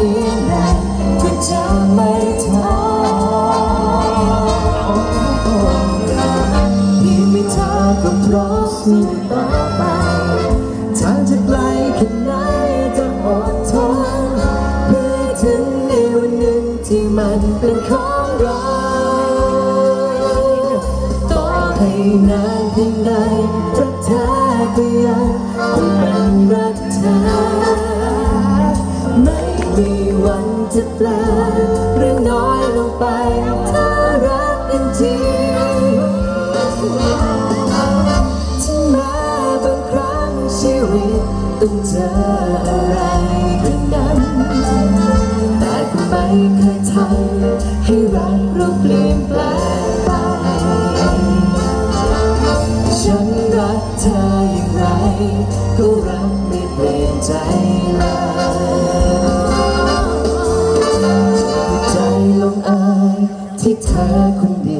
ที่จะไม่ทำอยิ่งมีเธก็รอสู้ต่อไปทางจะไกลแค่ไหนจะอดทนเพื่อถึงใวันหนึ่งที่มันเป็นของเราต่อให้นานเพียงใดรักเธอก็ยัง วันจะแปลหรือน้อยลงไป ถ้ารักกันจริงถึงแม้บางครั้งชีวิตต้องเจออะไรกันนั้นแต่ก็ไม่เคยทำให้รักเราเปลี่ยนแปลงไปฉันรักเธออย่างไร ก็รักไม่เปลี่ยนใจเลย ธอคนเดียว